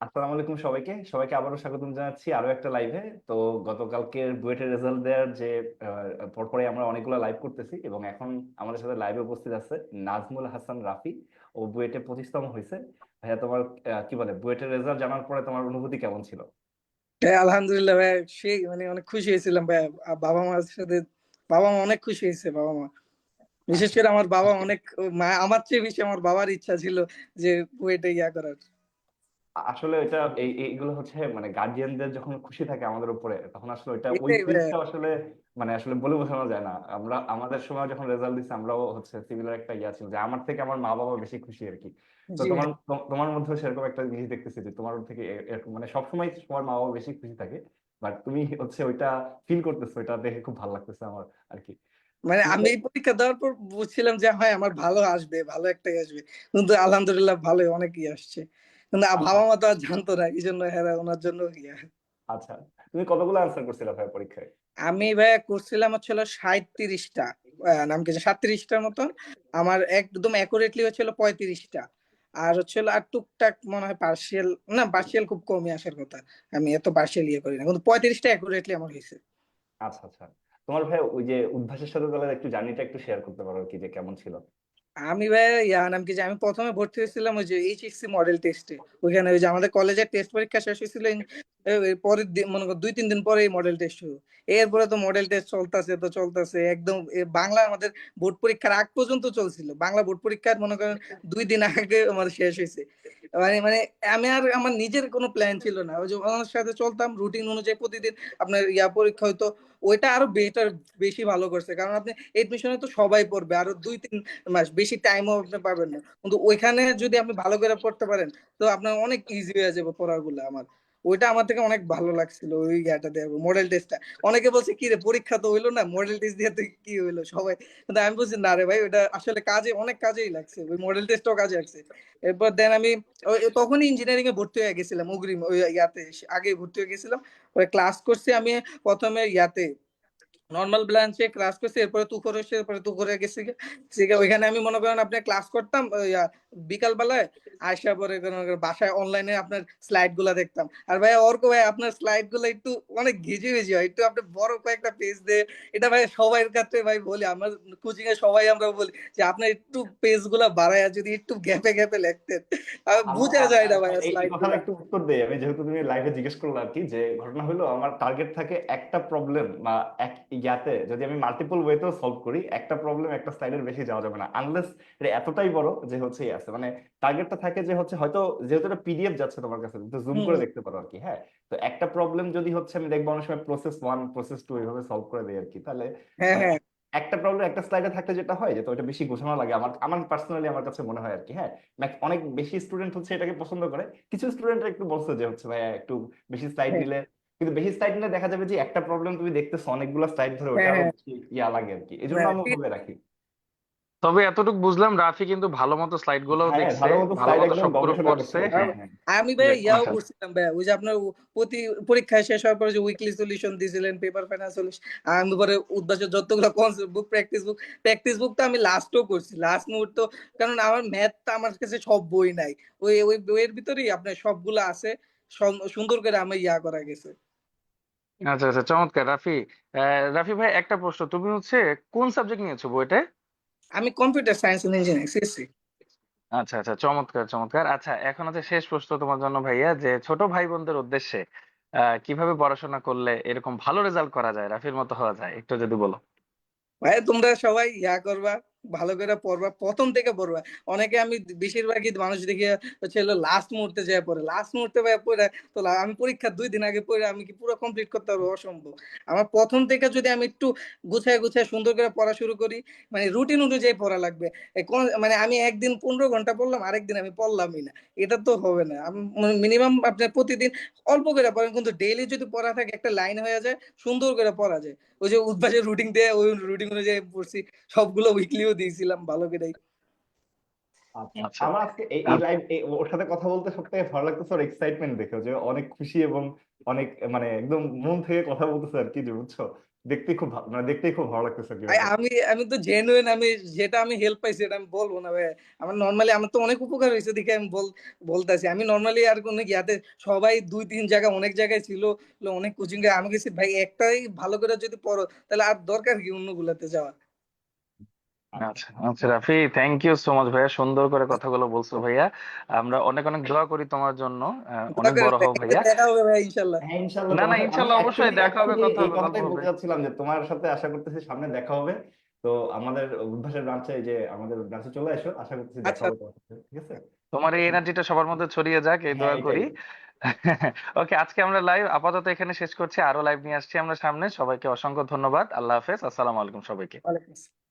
আসসালামু আলাইকুম সবাইকে। সবাইকে আবারও স্বাগতম জানাচ্ছি আরও একটা লাইভে তো গতকালকের বুয়েটের রেজাল্ট দেওয়ার যে আহ, পরপরই আমরা অনেকগুলো লাইভ করতেছি এবং এখন আমাদের সাথে লাইভে উপস্থিত আছে নাজমুল হাসান রাফি। ও বুয়েটে পঁচিশতম হয়েছে। ভাইয়া তোমার কি বলে বুয়েটের রেজাল্ট জানার পরে তোমার অনুভূতি কেমন ছিল? হ্যাঁ আলহামদুলিল্লাহ ভাই সেই মানে অনেক খুশি হয়েছিলাম ভাই। বাবা মার সাথে বাবা মা অনেক খুশি হয়েছে বাবা মা। বিশেষ করে আমার বাবা অনেক আমার চেয়ে বেশি আমার বাবার ইচ্ছা ছিল যে বুয়েটে ইয়া করার। আসলে এটা এই এইগুলো হচ্ছে মানে গার্জিয়ানদের যখন খুশি থাকে আমাদের উপরে তখন আসলে ওইটা ওই ফিলটা আসলে মানে আসলে বলে বোঝানো যায় না। আমরা আমাদের সময় যখন রেজাল্ট দিচ্ছে আমরাও হচ্ছে সিমিলার একটা ইয়া ছিল যে আমার থেকে আমার মা বাবা বেশি খুশি আর কি। তো তোমার হ্যাঁ তোমার মধ্যেও সেরকম একটা জিনিস দেখতেছি যে তোমার থেকে এরকম মানে সবসময় তোমার মা বাবা বেশি খুশি থাকে বাট তুমি হচ্ছে ওইটা ফিল করতেছো ওইটা দেখে খুব ভালো লাগতেছে আমার আর কি। মানে আমি এই পরীক্ষা দেওয়ার পর বুঝছিলাম যে হয় আমার ভালো আসবে ভালো একটাই আসবে। কিন্তু আলহামদুলিল্লাহ ভালো অনেকই আসছে। কিন্তু বাবা মা তো আর জানতো না এই জন্য হ্যাঁ ওনার জন্য ইয়া। আচ্ছা তুমি কতগুলো আনসার করছিলে ভাই পরীক্ষায়? আমি ভাই করছিলাম হচ্ছিল সাঁত্রিশটা নাম কি সাতত্রিশটার মতন। আমার একদম অ্যাকুরেটলি হচ্ছিল পঁয়ত্রিশটা। আর হচ্ছিল আর টুকটাক মনে হয় পার্সিয়াল না পার্সিয়াল খুব কমই আসার কথা। আমি এত পার্সিয়াল ইয়ে করি না কিন্তু পঁয়ত্রিশটা অ্যাকুরেটলি আমার হয়েছে। আচ্ছা আচ্ছা। তোমার ভাই ওই যে উদ্ভাসের সাথে তাহলে একটু জার্নিটা একটু শেয়ার করতে পারো কি যে কেমন ছিল? আমি ভাই, ইয়া নাম কি যে আমি প্রথমে ভর্তি হয়েছিলাম ওই যে এইচএসসি মডেল টেস্টে ওইখানে ওই যে আমাদের কলেজের টেস্ট পরীক্ষা শেষ হয়েছিল পরের দিন, মনে করো দুই, তিন দিন পরে এই মডেল টেস্ট শুরু। এরপরে তো মডেল টেস্ট চলতেছে, তো চলতেছে, একদম বাংলা আমাদের বোর্ড পরীক্ষার আগ পর্যন্ত চলছিল। বাংলা বোর্ড পরীক্ষার মনে করেন দুই দিন আগে আমাদের শেষ হয়েছে। মানে মানে আমি আর আমার নিজের কোনো প্ল্যান ছিল না। ওই যে ওনার সাথে চলতাম রুটিন অনুযায়ী প্রতিদিন আপনার ইয়া পরীক্ষা হয়তো ওইটা আরও বেটার বেশি ভালো করছে। কারণ আপনি এডমিশনে তো সবাই পড়বে, আরও দুই তিন মাস বেশি টাইমও আপনি পাবেন না। কিন্তু ওইখানে যদি আপনি ভালো করে পড়তে পারেন, তো আপনার অনেক ইজি হয়ে যাবে পড়াগুলো আমার। ওইটা আমার থেকে অনেক ভালো লাগছিল, ওই ইয়াটা দেওয়া মডেল টেস্টটা অনেকে বলছে, কি রে, পরীক্ষা তো হইল না মডেল টেস্ট দিয়ে তুই কি হইল? সবাই, কিন্তু আমি বলছি, না রে ভাই ওটা আসলে কাজে, অনেক কাজেই লাগছে, ওই মডেল টেস্টও কাজে লাগছে। এরপর দেন আমি তখনই ইঞ্জিনিয়ারিং এ ভর্তি হয়ে গেছিলাম, অগ্রিম, ওই ইয়াতে আগে ভর্তি হয়ে গেছিলাম ওই ক্লাস করছি আমি প্রথমে ইয়াতে। নর্মাল ব্রাঞ্চে ক্লাস করছি এরপরে তুখর এসে এরপরে তুখরে গেছি গে। ঠিক আছে, ওইখানে আমি মনে করেন আপনি ক্লাস করতাম বিকাল বেলায় আসা পরে বাসায় অনলাইনে আপনার স্লাইডগুলা দেখতাম আর ভাই অর্ক ভাই আপনার স্লাইডগুলো একটু অনেক ঘিজি ঘিজি হয় একটু আপনি বড় কয়েকটা পেজ দিয়ে এটা ভাই সবাই ক্ষেত্রে ভাই বলি আমার কোচিং এ সবাই আমরা বলি যে আপনার একটু পেজগুলা বাড়ায় যদি একটু গ্যাপে গ্যাপে লিখতেন আমার যায় না ভাই স্লাইডগুলা একটু উত্তর দেই আমি যেহেতু তুমি লাইভে জিজ্ঞেস করলে আর কি যে ঘটনা হলো আমার টার্গেট থাকে একটা প্রবলেম বা এক ইয়াতে যদি আমি মাল্টিপল ওয়েতেও সলভ করি একটা প্রবলেম একটা স্লাইডের বেশি যাওয়া যাবে না আনলেস এটা এতটাই বড় যে হচ্ছে ইয়ে আছে। মানে টার্গেটটা থাকে যে হচ্ছে হয়তো যেহেতু এটা পিডিএফ যাচ্ছে তোমার কাছে তো জুম করে দেখতে পারো আর কি হ্যাঁ? তো একটা প্রবলেম যদি হচ্ছে আমি দেখব অনেক সময় প্রসেস ওয়ান প্রসেস টু এইভাবে সলভ করে দেই আর কি তাহলে হ্যাঁ হ্যাঁ। একটা প্রবলেম একটা স্লাইডে থাকলে যেটা হয় যে তো এটা বেশি গোছানো লাগে আমার আমার পার্সোনালি আমার কাছে মনে হয় আর কি হ্যাঁ অনেক বেশি স্টুডেন্ট হচ্ছে এটাকে পছন্দ করে কিছু স্টুডেন্ট একটু বলছে যে হচ্ছে ভাই একটু বেশি স্লাইড হ্যাঁ। দিলে কিন্তু বেশি স্লাইড নিলে দেখা যাবে যে একটা প্রবলেম তুমি দেখতেছো অনেকগুলো স্লাইড ধরে ওটাও হ্যাঁ। ইয়া লাগে আর কি এই জন্য হ্যাঁ, আমি ওভাবে রাখি। তবে এতটুকু বুঝলাম রাফি কিন্তু ভালো মতো স্লাইড গুলোও হ্যাঁ দেখছে ভালো মতো ভালো স্লাইড মতো একদম সবগুলো গবেষণা করছে। হ্যাঁ। হ্যাঁ। আমি ভাই ইয়াও মাশাআল্লাহ করছিলাম ভাই ওই যে আপনার প্রতি পরীক্ষা শেষ হওয়ার পরে যে উইকলি সলিউশন দিয়েছিলেন পেপার ফাইনাল সলিউশন আমি পরে উদ্ভাসের যতগুলো concept book practice book practice book তো আমি লাস্টও করছি। লাস্ট মুহূর্ত কারণ আমার ম্যাথ তো আমার কাছে সব বই নাই। ওই ওই বইয়ের ভিতরেই আপনার সবগুলো আছে সম- সুন্দর করে আমার ইয়া করা গেছে। আচ্ছা আচ্ছা চমৎকার। রাফি রাফি ভাই একটা প্রশ্ন। তুমি হচ্ছে কোন সাবজেক্ট নিয়েছো বইটা আমি computer science and engineering CSC আচ্ছা আচ্ছা চমৎকার চমৎকার। আচ্ছা এখন হচ্ছে শেষ প্রশ্ন তোমার জন্য ভাইয়া যে ছোট ভাই বোনদের উদ্দেশ্যে আহ কীভাবে পড়াশোনা করলে এরকম ভালো রেজাল্ট করা যায়? রাফির মতো হওয়া যায় একটু যদি বলো। ভাই তোমরা সবাই ইয়া করবা। ভালো করে পড়বা। প্রথম থেকে পড়বা। অনেকে আমি বেশিরভাগই মানুষ দেখি হচ্ছে লাস্ট মুহূর্তে যায় পড়ে। লাস্ট মুহূর্তে পড়ে তো আমি পরীক্ষা দুই দিন আগে পড়ে আমি কি পুরো কমপ্লিট করতে পারব? অসম্ভব। আমার প্রথম থেকে যদি আমি একটু গুছায় গুছায় সুন্দর করে পড়া শুরু করি মানে রুটিন অনুযায়ী পড়া লাগবে। মানে আমি একদিন পনেরো ঘণ্টা পড়লাম, আরেকদিন আমি পড়লামই না। এটা তো হবে না। মিনিমাম আপনার প্রতিদিন অল্প করে পড়েন, কিন্তু ডেইলি যদি পড়া থাকে, একটা লাইন হয়ে যায়, সুন্দর করে পড়া যায়। ওই যে উদ্ভাসের রুটিন দিয়ে ওই রুটিন অনুযায়ী পড়ছি সবগুলো উইকলিও দিয়েছিলাম ভালো কেটাই আচ্ছা আচ্ছা। আমার আজকে এই এই লাইভ ওর সাথে কথা বলতে সবথেকে ভালো লাগতেছে ওর এক্সাইটমেন্ট দেখে যে অনেক খুশি এবং অনেক মানে একদম মন থেকে কথা বলতেছে আর কি যে বুঝছ? দেখতেই খুব মানে দেখতেই খুব ভালো লাগতেছে আমি আমি তো জেনুইন আমি যেটা আমি হেল্প পাইছি এটা আমি বলব না ভাই। আমার নর্মালি আমার তো অনেক উপকার হয়েছে দেখে আমি বল বলতেছি। আমি নর্মালি আর কোনো ইয়াতে সবাই দুই তিন জায়গা অনেক জায়গায় ছিল অনেক কোচিং আমি গেছি ভাই একটাই ভালো করে যদি পড়ো তাহলে আর দরকার কি অন্য গুলাতে যাওয়া আচ্ছা আচ্ছা Rafi thank you so much ভাইয়া। সুন্দর করে কথাগুলো বলছো ভাইয়া। আমরা অনেক অনেক দোয়া করি তোমার জন্য। অনেক বড় হও ভাইয়া। দেখা হবে ভাই ইনশাল্লাহ হ্যাঁ না, না, অবশ্যই দেখা হবে, কথা হবে, কথাটাই গল্প বলতে। চাচ্ছিলাম যে তোমার সাথে আশা করতেছি সামনে দেখা হবে। তো আমাদের উদ্ভাসের ব্রাঞ্চে যে আমাদের ব্রাঞ্চে চলে এসো আশা করতেছি দেখা আচ্ছা। হবে তোমার ঠিক আছে? তোমার এই এনার্জিটা সবার মধ্যে ছড়িয়ে যাক এই হ্যাঁ, দোয়া করি ওকে আজকে আমরা লাইভ আপাতত এখানে শেষ করছি আরও লাইভ নিয়ে আসছি আমরা সামনে। সবাইকে অসংখ্য ধন্যবাদ আল্লাহ হাফেজ আসসালামু আলাইকুম সবাইকে। ওয়ালাইকুম আসসালাম।